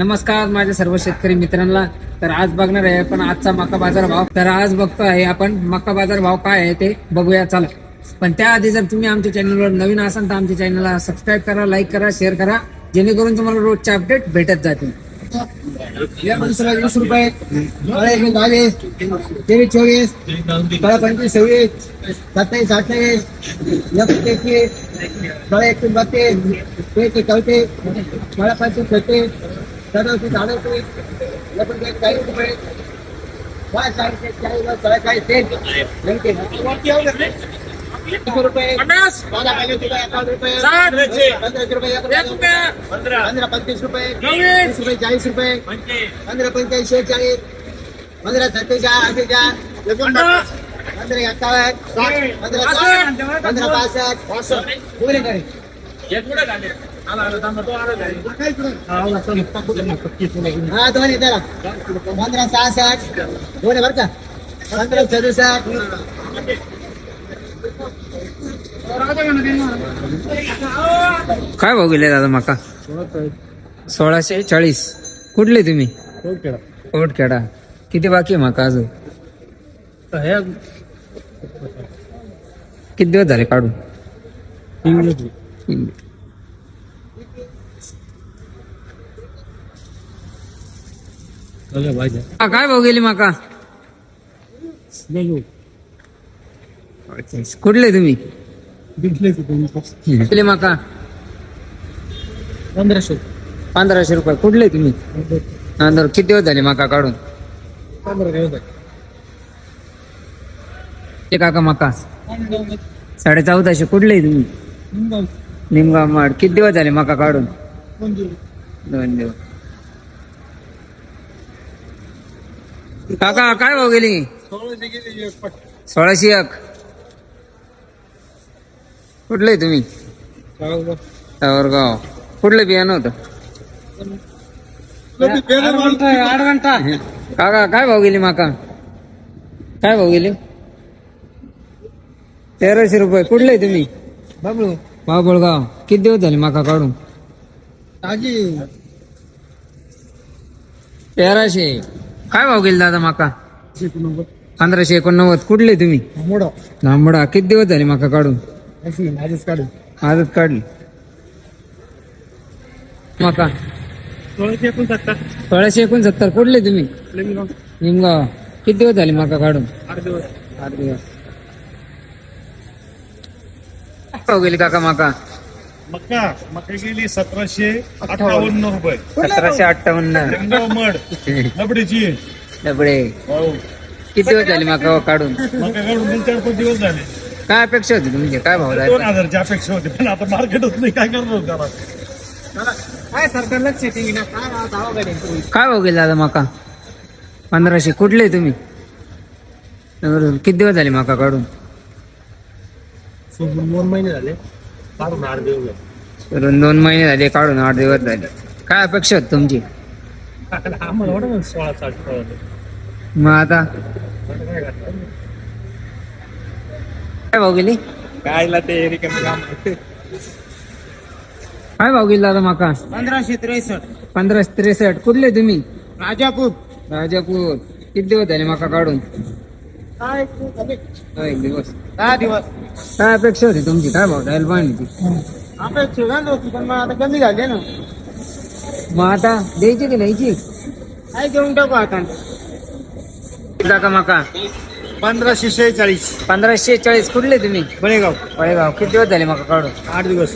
नमस्कार माझ्या सर्व शेतकरी मित्रांना. तर आज बघणार आहे आपण आजचा मका बाजार भाव. तर आज बघतो आहे आपण मका बाजार भाव काय आहे ते बघूया. चला. पण त्याआधी जर तुम्ही आमच्या चॅनलवर नवीन असाल तर आमच्या चॅनलला सबस्क्राईब करा लाईक करा शेअर करा. जेणेकरून तुम्हाला रोजचे अपडेट भेटत जातील. वीस रुपये बावीस तेवीस चोवीस पंचवीस सव्वीस सत्तावीस अठ्ठावीस एक एकवीस बत्तीस चौतीस पंचवीस छत्तीस सदतीस अडतीस एकोणतीस चाळीस रुपये. चाळीस फळा चाळीस तेच एकशे रुपये. बारा रुपये पंधरा पंचवीस रुपये. वीस रुपये चाळीस रुपये. पंधरा पंच्याऐंशी शेहेचाळीस पंधरा सत्तेचाळीस अठ्ठेचाळीस. एकोणपन्नास. पंधरा. एक्कावन्न पंधरा पंधरा पासष्ट बोले करे. हा दोन्ही त्याला पंधरा सहासष्ट दोन आहे बरं का पंधरा सदुसष्ट काय भाव गेले दादा मका? सोळाशे चाळीस. कुठले तुम्ही? कोटखेडा. किती बाकी आहे मका अजून? किती दिवस झाले काढून? हा, काय भाव गेली मका? कुठले तुम्ही? कुठले मका? पंधराशे. पंधराशे रुपये. कुठले तुम्ही? किती दिवस झाले मका काढून? ते काका मका. साडे चौदाशे. कुठले तुम्ही? निमगाव माड किती दिवस झाले मका काढून? दोन दिवस काका काय भाव गेली? सोळाशे एक कुठले तुम्ही? सावरगाव. कुठलं बियाणं होतं? आठ घंटा काका काय भाव गेली माका? काय भाव गेली? तेराशे रुपये. कुठले तुम्ही? बाबू बाबुळगाव. किती दिवस झाले माका काढून? ताजी तेराशे काय भाव गेले दादा माका पंधराशे एकोणनव्वद कुठले तुम्ही मोडा लांबडा किती दिवस झाले माका काढून अशी आधीच काढून आजच काढली माका सोळाशे एकोणसत्तर सोळाशे एकोणसत्तर कुठले तुम्ही लिंगाव निमगाव किती दिवस झाले माका काढून आठ दिवस आठ दिवस काय भाव गेली काका माका मका मका गेली सतराशे अठ्ठावन्न. रुपये. सतराशे अठ्ठावन्न. मड डबडे किती दिवस झाले माका काढून? मका काढून दोन चार पाच दिवस झाले. काय अपेक्षा होती तुमची? काय भाव दोन हजारची अपेक्षा होती पण आता मार्केटच नाही काय करणार त्याला काय सरकार लक्ष ठेवी ना? काय भाव गेला दादा माका? पंधराशे. कुठले तुम्ही? बरोबर. किती दिवस झाले माका काढून? दोन महिने झाले. काढून आठ दिवस करून दोन महिने झाले काढून आठ दिवस झाले. काय अपेक्षा होती तुमची? आम्हाला सोळा साठ मग आता? काय भाव गेली? कायला ते रिकामी काम काय भाव गेला दादा माका? पंधराशे त्रेसष्ट. पंधराशे त्रेसष्ट. कुठले तुम्ही? राजापूर. राजापूर. किती दिवस झाले माका काढून? काय एक दिवस. काय अपेक्षा होती तुमची? काय भाव? पाहिजे ती. अपेक्षा होती पण मग आता कमी झाले ना. मग आता द्यायची की न्यायची काय घेऊन टाकू आता. काका माका. पंधराशे शेहेचाळीस. पंधराशे चाळीस कुठले तुम्ही? बळेगाव. पळेगाव किती दिवस झाले माका काढून? आठ दिवस.